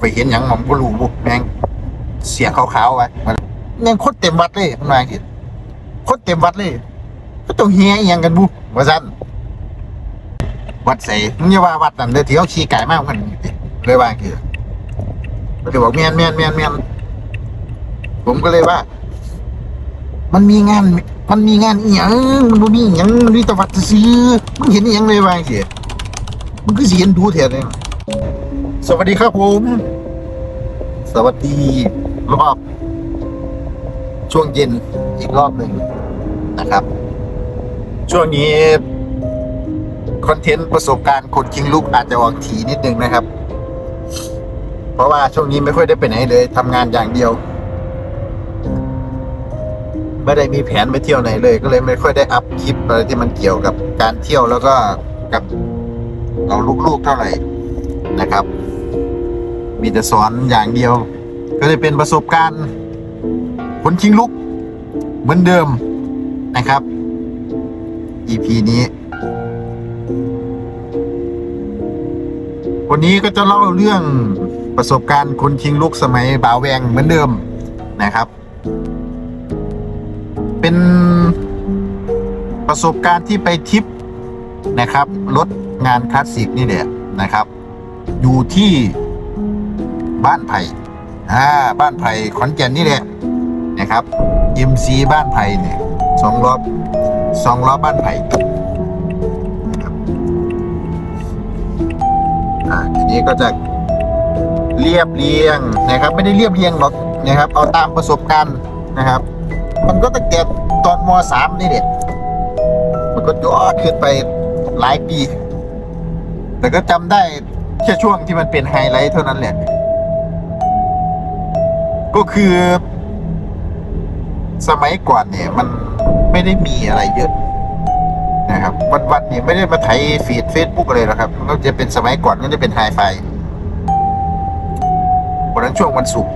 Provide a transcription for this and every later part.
ไปเห็นหยังมอมก็รู้บุแม่งเสียงขาวๆไว้มันยังโคตรเต็มวัดเลยมันาอย่างงี้โคตรเต็มวัดเลยก็ต้องเฮียอหยังกันบุว่าซั่นวัดใส่มึงอย่าว่าวัดนั่นเด้อที่เขาขี่ไก่มากมันเลยว่าอย่างงี้มันเลยบอกแม่นแม่นแม่นแม่นผมก็เลยว่า มันมีงาน มันมีงานอีหยังมันบ่มีอีหยังมันมีแต่วัดซื่อมึงเห็นอีหยังเลยว่าอย่างงี้มึงก็สิเห็นดูแท้เลย สวัสดีครับผม สวัสดีรอบช่วงเย็นอีกรอบหนึ่งนะครับ ช่วงนี้คอนเทนต์ประสบการณ์คนคิงลุกอาจจะออกทีนิดนึงนะครับ เพราะว่าช่วงนี้ไม่ค่อยได้ไปไหนเลยทำงานอย่างเดียว ไม่ได้มีแผนไปเที่ยวไหนเลย ก็เลยไม่ค่อยได้อัพคลิปอะไรที่มันเกี่ยวกับการเที่ยวแล้วก็กับเราลูกๆเท่าไหร่นะครับ มีแต่สอนอย่างเดียว ก็เลยเป็นประสบการณ์คนชิงลุก เหมือนเดิมนะครับ EP นี้ วันนี้ก็จะเล่าเรื่องประสบการณ์คนชิงลุกสมัยบ่าวแวงเหมือนเดิมนะครับ เป็นประสบการณ์ที่ไปทิปนะครับรถงานคลาสสิกนี่แหละนะครับ อยู่ที่ บ้านไผ่อ่าบ้านไผ่ขอนแก่นนี่แหละนะครับ MC บ้านไผ่เนี่ยสองล้อสองล้อบ้านไผ่นะครับอ่าทีนี้ก็จะเรียบเรียงนะครับ ไม่ได้เรียบเรียงหรอกนะครับ เอาตามประสบการณ์นะครับ มันก็ตั้งแต่ตอนมสามนี่เนี่ยมันก็ยอขึ้นไปหลายปี แต่ก็จำได้แค่ช่วงที่มันเป็นไฮไลท์เท่านั้นแหละ ก็คือ สมัยก่อนเนี่ย มันไม่ได้มีอะไรเยอะนะครับ วันๆเนี่ยไม่ได้มาไถฟีดเฟซบุ๊กอะไรหรอกครับก็จะเป็นสมัยก่อนก็จะเป็นไฮไฟวันนั้นช่วงวันศุกร์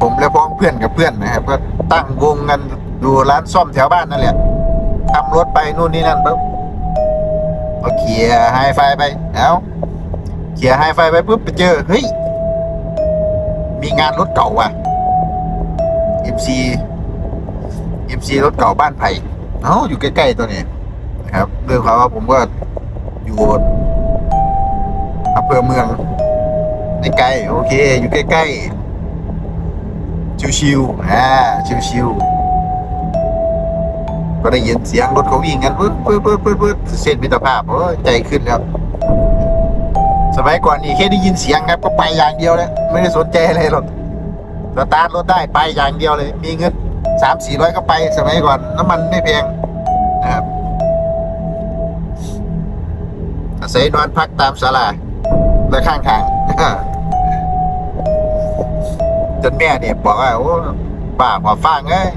ผมและพ้องเพื่อนกับเพื่อนนะครับ ก็ตั้งวงกันดูร้านซ่อมแถวบ้านนั่นแหละทำรถไปนู่นนี่นั่นปุ๊บก็เคลียไฮไฟไปแล้วเคลียไฮไฟไปปุ๊บไปเจอ เฮ้ย มีงานรถเก่าว่ะ MC MC รถเก่าบ้านไผ่เอ้าอยู่ใกล้ๆตัวนี้นะครับเรื่องความว่าผมก็อยู่อำเภอเมืองไม่ไกลโอเค อยู่ใกล้ๆชิวๆอ่าชิวๆก็ได้ยินเสียงรถเขาวิ่งกันปึ๊บปึ๊บปึ๊บปึ๊บปึ๊บเส้นมิตรภาพโอ้ใจขึ้นครับ สมัยก่อนนี่แค่ได้ยินเสียงครับก็ไปอย่างเดียวเลยไม่ได้สนใจอะไรหรอกสตาร์ทรถได้ไปอย่างเดียวเลย มีเงินสามสี่ร้อยก็ไปสมัยก่อนน้ำมันไม่แพงนะครับอาศัยนอนพักตามศาลาและข้างทางจนแม่เนี่ยบอกว่าโอ้ป้าหัวฟางเอ้ย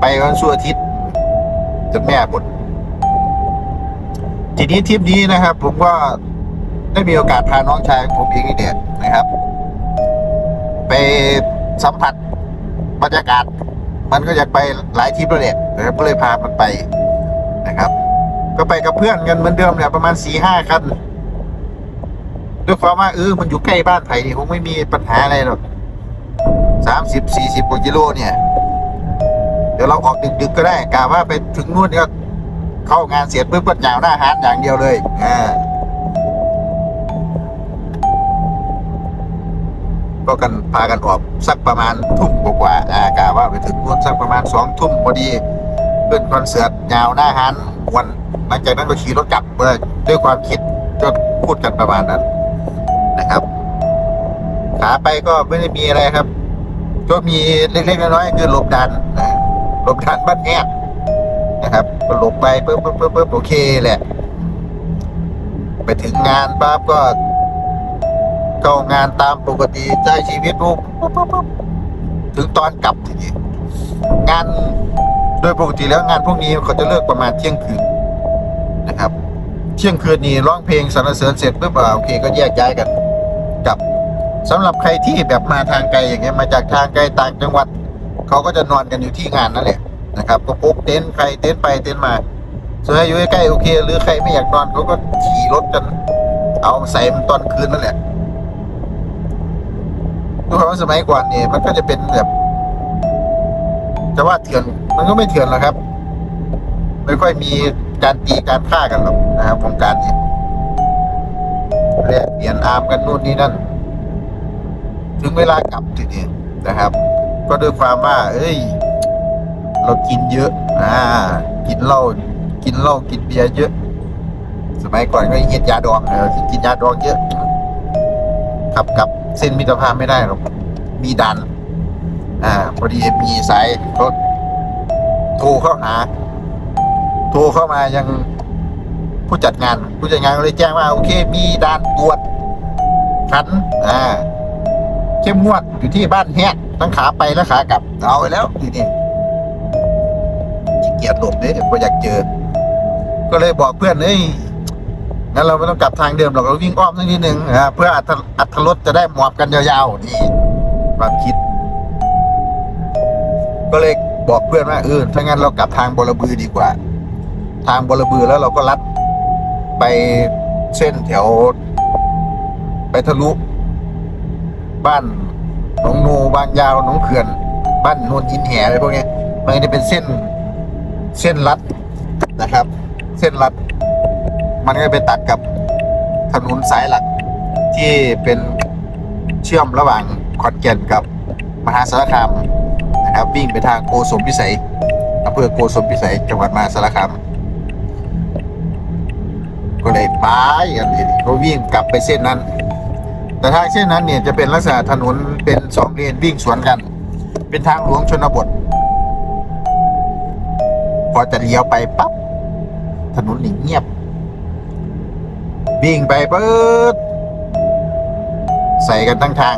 ไปวันสุอาทิตย์จนแม่บ่นทีนี้ทริปนี้นะครับ ผมก็ ได้มีโอกาสพาน้องชายของผมเองนี่เด็ดนะครับ ไปสัมผัสบรรยากาศ มันก็อยากไปหลายทริปแล้วแหละนะครับก็เลยพามันไปนะครับ ก็ไปกับเพื่อนกันเหมือนเดิมแหละประมาณสี่ห้าคันด้วยความว่าเออมันอยู่ใกล้บ้านไผ่นี่คงไม่มีปัญหาอะไรหรอกสามสิบสี่สิบกว่ากิโลเนี่ย เดี๋ยวเราออกดึกๆก็ได้กะว่าไปถึงนู่นก็เข้างานเสร็จปุ๊บก็หยาวหน้าฮานอย่างเดียวเลยอ่า ก็กันพากันออกสักประมาณทุ่มกว่าๆอากะว่าไปถึงนู่นสักประมาณสองทุ่มพอดีเป็นคอนเสิร์ตยาวหน้าฮานวันหลังจากนั้นก็ขี่รถกลับเมื่อด้วยความคิดก็พูดกันประมาณนั้นนะครับขาไปก็ไม่ได้มีอะไรครับ ก็มีเล็กๆน้อยๆคือหลบดันนะหลบดันบ้านแอบนะครับก็หลบไปปึ๊บปึ๊บปึ๊บปึ๊บโอเคแหละ ไปถึงงานปั๊บก็ เข้างานตามปกติใช้ชีวิตปุ๊บปุ๊บปุ๊บถึงตอนกลับทีนี้งานโดยปกติแล้วงานพวกนี้เขาจะเลิกประมาณเที่ยงคืนนะครับ เที่ยงคืนนี้ร้องเพลงสรรเสริญเสร็จปุ๊บอ่าโอเค ก็แยกย้ายกันกลับสำหรับใครที่แบบมาทางไกลอย่างเงี้ยมาจากทางไกลต่างจังหวัดเขาก็จะนอนกันอยู่ที่งานนั่นแหละนะครับ ก็พกเต็นท์ใครเต็นท์ไปเต็นท์มาส่วนใครอยู่ใกล้โอเค หรือใครไม่อยากนอนเขาก็ขี่รถกัน เอาใส่มันตอนคืนนั่นแหละ ความว่าสมัยก่อนเนี่ยมันก็จะเป็นแบบจะว่าเถื่อนมันก็ไม่เถื่อนหรอกครับ ไม่ค่อยมีการตีการฆ่ากันหรอกนะครับวงการเนี้แลกเปลี่ยนอาร์มกันนู่นนี่นั่น ถึงเวลากลับทีนี้นะครับ ก็ด้วยความว่า เอ้ย เรากินเยอะ อ่า กินเหล้ากินเหล้ากินเบียร์เยอะ สมัยก่อนก็เฮ็ดยาดองเออกินยาดองเยอะขับกับ เส้นมิตรภาพไม่ได้หรอก มีดัน อ่า พอดีมีสายรถโทรเข้าหา โทรเข้ามายังผู้จัดงาน ผู้จัดงานก็เลยแจ้งว่า โอเค มีด่านตรวจขัน อ่า เข้มงวดอยู่ที่บ้านแฮกทั้งขาไปและขากลับ เอาไปแล้วทีนี้ขี้เกียจหลบเด้ก็อยากเจอ ก็เลยบอกเพื่อนเอ้ย งั้นเราไม่ต้องกลับทางเดิมหรอกเราวิ่งอ้อมสักนิดนึงอ่าเพื่ออัตอัตรถจะได้หมอบกันยาวๆนี่ความคิด ก็เลยบอกเพื่อนว่าเออถ้างั้นเรากลับทางบรบือดีกว่า ทางบรบือแล้วเราก็ลัดไปเส้นแถว ไปทะลุ บ้านหนองนูบางยาวหนองเขื่อน บ้านโนนอินแหอะไรพวกนี้มันจะเป็นเส้นเส้นลัดนะครับ เส้นลัด มันก็ไปตัดกับถนนสายหลักที่เป็นเชื่อมระหว่างขอนแก่นกับมหาสารคามนะครับวิ่งไปทางโกสมพิสัยอำเภอโกสมพิสัยจังหวัดมหาสารคามก็เลยไปกันเลยก็วิ่งกลับไปเส้นนั้น แต่ทางเส้นนั้นเนี่ยจะเป็นลักษณะถนนเป็นสองเลนวิ่งสวนกัน เป็นทางหลวงชนบท พอจะเลี้ยวไปปั๊บถนนนี่เงียบ วิ่งไปเปิดใส่กันทั้งทาง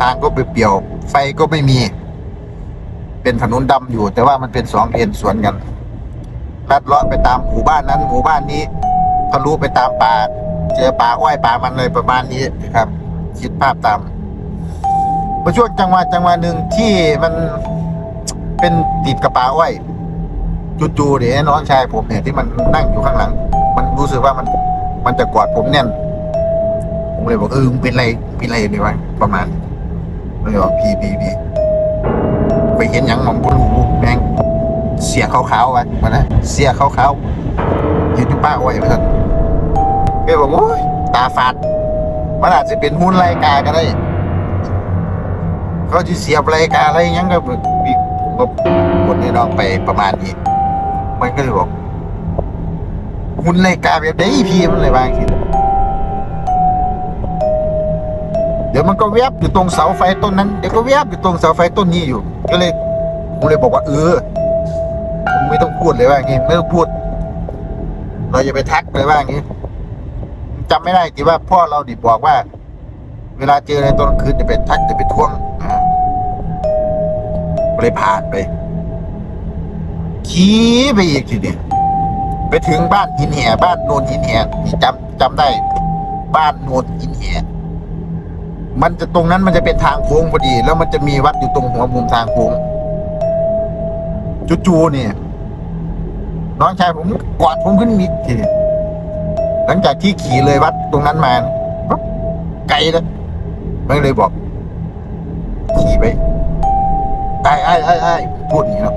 ทางก็เปลี่ยวๆไฟก็ไม่มี เป็นถนนดำอยู่ แต่ว่ามันเป็นสองเลนสวนกันลัดเลาะไปตามหมู่บ้านนั้น หมู่บ้านนี้ทะลุไปตามป่า เจอป่าอ้อยป่ามันเลยประมาณนี้นะครับ คิดภาพตามมาช่วงจังหวะจังหวะหนึ่งที่มันเป็นติดกับป่าอ้อยจู่ๆเดี๋ยวน้องชายผมเนี่ยที่มันนั่งอยู่ข้างหลัง มันรู้สึกว่ามัน มันจะกอดผมแน่น ผมเลยบอกเออมึงเป็นไรเป็นไรดีวะประมาณเลยบอกพี่พี่พี่ไปเห็นหยังหมองบนหูแมงเสียขาวๆไว้มานะเสียขาวๆเห็นอยู่ป้าอ้อยไปท่านก็บอกโอ้ยตาฝาดมันอาจจะเป็นหุ้นรายการก็ได้เขาจะเสียบรายการอะไรอยังก็มีผมก็บนในน้องไปประมาณนี้ มันก็เลยบอก หุ้นรายกาแบบไหนพี่มันเลยบางทีเดี๋ยวมันก็แวบอยู่ตรงเสาไฟต้นนั้นเดี๋ยวก็แวบอยู่ตรงเสาไฟต้นนี้อยู่ ก็เลยผมเลยบอกว่า เออมึงไม่ต้องพูดเลยว่าอย่างงี้ไม่ต้องพูด เราอย่าไปทักเลยว่าอย่างงี้จำไม่ได้ที่ว่าพ่อเราดิบอกว่า เวลาเจอในตอนกลางคืนจะเป็นทักจะเป็นทวงอ่าเลยผ่านไป ขี่ไปอีกทีเดียว ไปถึงบ้านหินแห่บ้านโนนหินแห่นี่จำจำได้ บ้านโนนหินแห่มันจะตรงนั้นมันจะเป็นทางโค้งพอดี แล้วมันจะมีวัดอยู่ตรงหัวมุมทางโค้งจู่ๆเนี่ยน้องชายผมกอดผมขึ้นอีกทีหลังจากที่ขี่เลยวัดตรงนั้นมาไกลแล้วมันเลยบอก ขี่ไปไอ้ไอ้ไอ้ไอ้พูดอย่างนี้เนาะ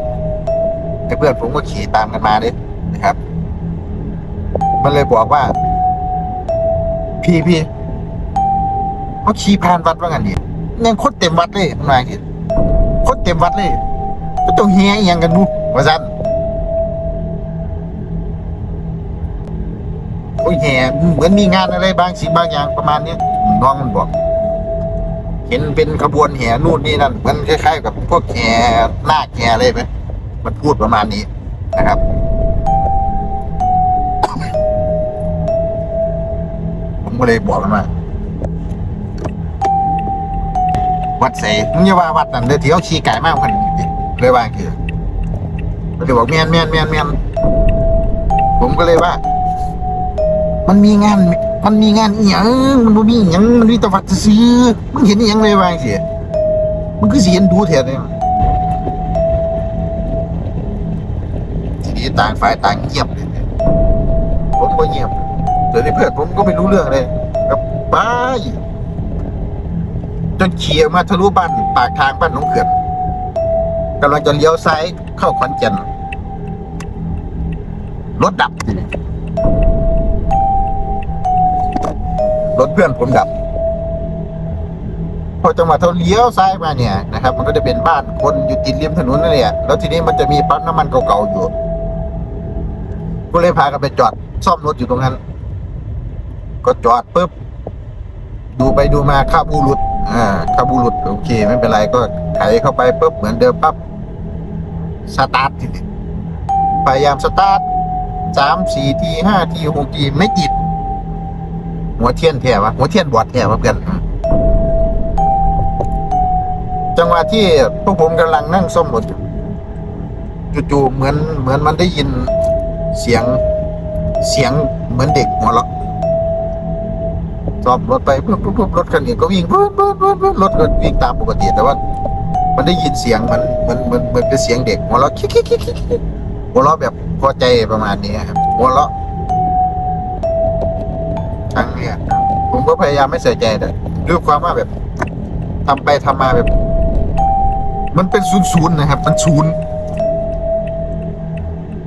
ไอ้เพื่อนผมก็ขี่ตามกันมาเลยนะครับ มันเลยบอกว่า พี่พี่เขาขี่ผ่านวัดว่างันดิยังโคตรเต็มวัดเลยมันมาอย่างนี้โคตรเต็มวัดเลยก็ต้องเฮียอหยังกันดูว่าสั้นโอ้ยแห่เหมือนมีงานอะไรบางสิ่งบางอย่างประมาณนี้น้องมันบอก เห็นเป็นขบวนแห่นู่นนี่นั่นมันคล้ายๆ กับพวกแห่นาคแห่อะไรไหมมันพูดประมาณนี้นะครับ ก็เลยบอกมันว่าวัดเสมึงอย่าว่าวัดนั่นเดียวที่เขาชี้ไก่มากมันเลยว่าคือมันเลยบอกเมียนเมียนเมียนเมียนผมก็เลยว่า มันมีงาน มันมีงานอีหยังมันบ่มีอีหยังมันมีแตวัดซื้อมึงเห็นอีหยังเลยว่าจังซี่มันคือสิเห็นดูแท้เลยทีนี้ต่างฝ่ายต่างเงียบเลยเนี่ยผมก็เงียบ แต่ในเพื่อนผมก็ไม่รู้เรื่องเลยกับบ้ายจนเขี่ออกมาทะลุบ้านปากทางบ้านหนองเขื่อนกำลังจะเลี้ยวซ้ายเข้าขอนแก่นรถดับรถเพื่อนผมดับ พอจังหวะเขาเลี้ยวซ้ายมาเนี่ยนะครับ มันก็จะเป็นบ้านคนอยู่ติดริมถนนนั่นแหละแล้วทีนี้มันจะมีปั๊มน้ำมันเก่าๆอยู่ ก็เลยพากันไปจอดซ่อมรถอยู่ตรงนั้น ก็จอดปุ๊บดูไปดูมาคาบูรุดอ่าคาบูรุดโอเค ไม่เป็นไรก็ไถเข้าไปปุ๊บเหมือนเดิมปั๊บสตาร์ททีพยายามสตาร์ทสามสี่ทีห้าทีหกทีไม่ติด หัวเทียนแถวะหัวเทียนบอดแถวะเพื่อนจังหวะที่พวกผมกำลังนั่งซ่อมรถจู่ๆเหมือนเหมือนมันได้ยินเสียงเสียงเหมือนเด็กหัวเราะ ซ่อมรถไปปุ๊บปุ๊บปุ๊บรถคันนี้ก็วิ่งปุ๊บปุ๊บปุ๊บปุ๊บรถก็วิ่งตามปกติแต่ว่า มันได้ยินเสียงมันเหมือนเหมือนเหมือนเป็นเสียงเด็กหัวเราะคิกคิกคิกคิกหัวเราะแบบพอใจประมาณนี้ครับหัวเราะครั้งเนี้ยผมก็พยายามไม่ใส่ใจแต่ด้วยความว่าแบบทำไปทำมาแบบ มันเป็นศูนย์ศูนย์นะครับ มันศูนย์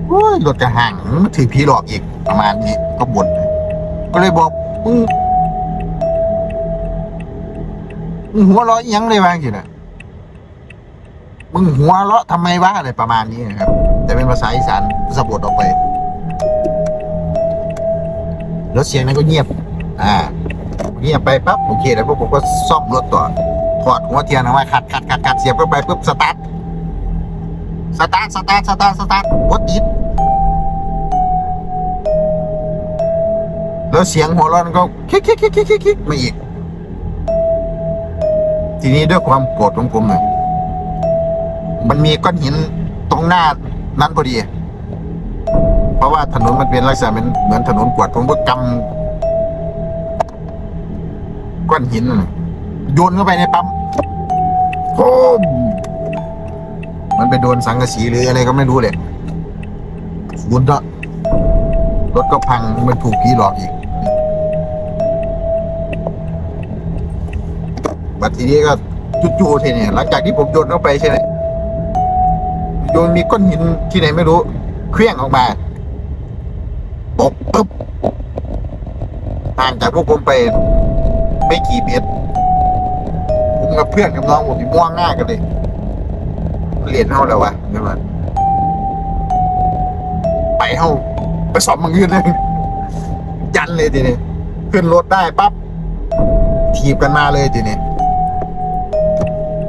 โอ้ยรถกระห่างถือผีหลอกอีกประมาณนี้ก็บ่นก็เลยบอกมึง มึงหัวเราะอิหยังเลยบางทีนะมึงหัวเราะทำไมวะอะไรประมาณนี้นะครับ แต่เป็นภาษาอีสานสะบดออกไปแล้วเสียงนั้นก็เงียบ อ่า เงียบไปปั๊บโอเคแล้วพวกผมก็ซ่อมรถต่อถอดหัวเทียนออกมาขัดขัดขัดขัดเสียบเข้าไปปุ๊บสตาร์ทสตาร์ทสตาร์ทสตาร์ทสตาร์ทหัวติดแล้วเสียงหัวร้อนก็คิกคิกคิกคิกคิกคิกมาอีก ทีนี้ด้วยความโกรธของผมเนี่ยมันมีก้อนหินตรงหน้านั้นพอดี เพราะว่าถนนมันเป็นลักษณะเป็นเหมือนถนนกวดผมก็กำก้อนหินโยนเข้าไปในปั๊มโอ้มมันไปโดนสังกะสีหรืออะไรก็ไม่รู้เลยฝุ่นก็รถก็พังมันถูกผีหลอกอีก บัดทีนี้ก็จู่ๆทีเนี่ยหลังจากที่ผมโยนเขาไปใช่ไหมโยนมีก้อนหินที่ไหนไม่รู้เคลื่องออกมาตกปุ๊บห่างจากพวกผมไปไม่กี่เมตรผมกับเพื่อนกับน้องผมนี่ม่วงหน้ากันเลยเรียนเท่าแล้ววะเดี๋ยวมันไปเท่าไปสอบมังยืนเลยยันเลยทีนี้ขึ้นรถได้ปั๊บถีบกันมาเลยทีนี้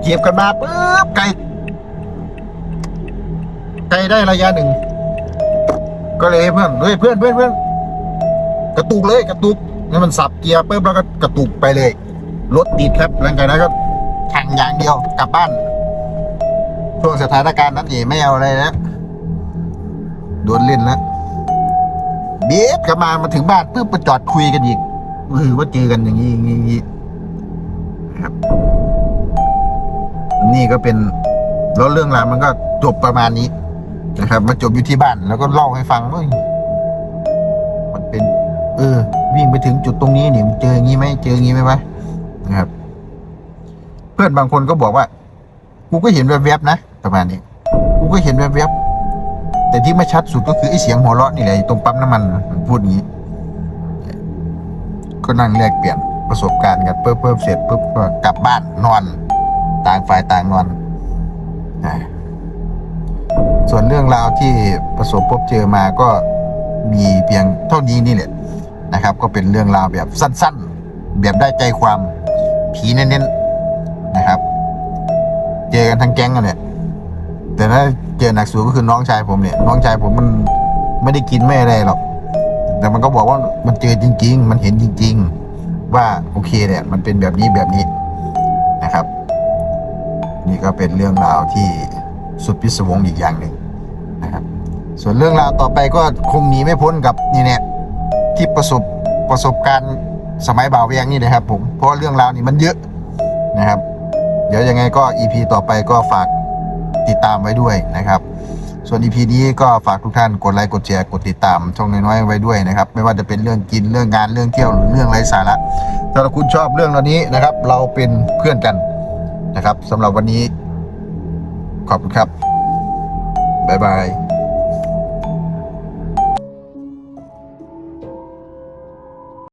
ถีบกันมาปุ๊บไกลไกลได้ระยะหนึ่ง ก็เลยเพื่อนเฮ้ยเพื่อนเพื่อนเพื่อนกระตุกเลยกระตุกนี่มันสับเกียร์ปุ๊บแล้วก็กระตุกไปเลยรถติดครับหลังจากนั้นก็แข่งอย่างเดียวกลับบ้านช่วงสถานการณ์นั้นนี่ไม่เอาอะไรแล้วโดนเล่นแล้วเบียดกลับมามาถึงบ้านปุ๊บมาจอดคุยกันอีกเออว่าเจอกันอย่างนี้อย่างนี้ครับ นี่ก็เป็นแล้วเรื่องราวมันก็จบประมาณนี้นะครับมาจบอยู่ที่บ้านแล้วก็เล่าให้ฟังว่ามันเป็น เออ วิ่งไปถึงจุดตรงนี้เนี่ยเจออย่างนี้ไหมเจออย่างนี้ไหมวะนะครับ เพื่อนบางคนก็บอกว่ากูก็เห็นแวบๆนะประมาณนี้กูก็เห็นแวบๆแต่ที่ไม่ชัดสุดก็คือไอ้เสียงหัวเราะนี่แหละตรงปั๊มน้ำมันมันพูดอย่างนี้ ก็นั่งแลกเปลี่ยนประสบการณ์กันเพิ่มเพิ่มเสร็จปุ๊บก็กลับบ้านนอน ต่างฝ่ายต่างนอนส่วนเรื่องราวที่ประสบพบเจอมาก็มีเพียงเท่านี้นี่แหละนะครับ ก็เป็นเรื่องราวแบบสั้นๆ แบบได้ใจความผีเน้นๆนะครับ เจอกันทั้งแก๊งกันเนี่ยแต่ถ้าเจอหนักสุดก็คือน้องชายผมเนี่ย น้องชายผมมันไม่ได้กินไม่อะไรหรอก แต่มันก็บอกว่ามันเจอจริง ๆ มันเห็นจริง ๆ ว่าโอเคเนี่ยมันเป็นแบบนี้แบบนี้นะครับ นี่ก็เป็นเรื่องราวที่สุดพิศวงอีกอย่างหนึ่งนะครับ ส่วนเรื่องราวต่อไปก็คงหนีไม่พ้นกับนี่เนี่ยที่ประสบประสบการณ์สมัยบ่าวแวีงนี่นะครับผมเพราะเรื่องราวนี่มันเยอะนะครับ เดี๋ยวยังไงก็ EP ต่อไปก็ฝากติดตามไว้ด้วยนะครับ ส่วน EP นี้ก็ฝากทุกท่านกดไลค์กดแชร์กดติดตาม ช่องน้อยๆไว้ด้วยนะครับ ไม่ว่าจะเป็นเรื่องกินเรื่องงานเรื่องเที่ยวหรือเรื่องไร้สาระถ้าคุณชอบเรื่องเหล่านี้นะครับ เราเป็นเพื่อนกัน นะครับสำหรับวันนี้ ขอบคุณครับ บ๊ายบาย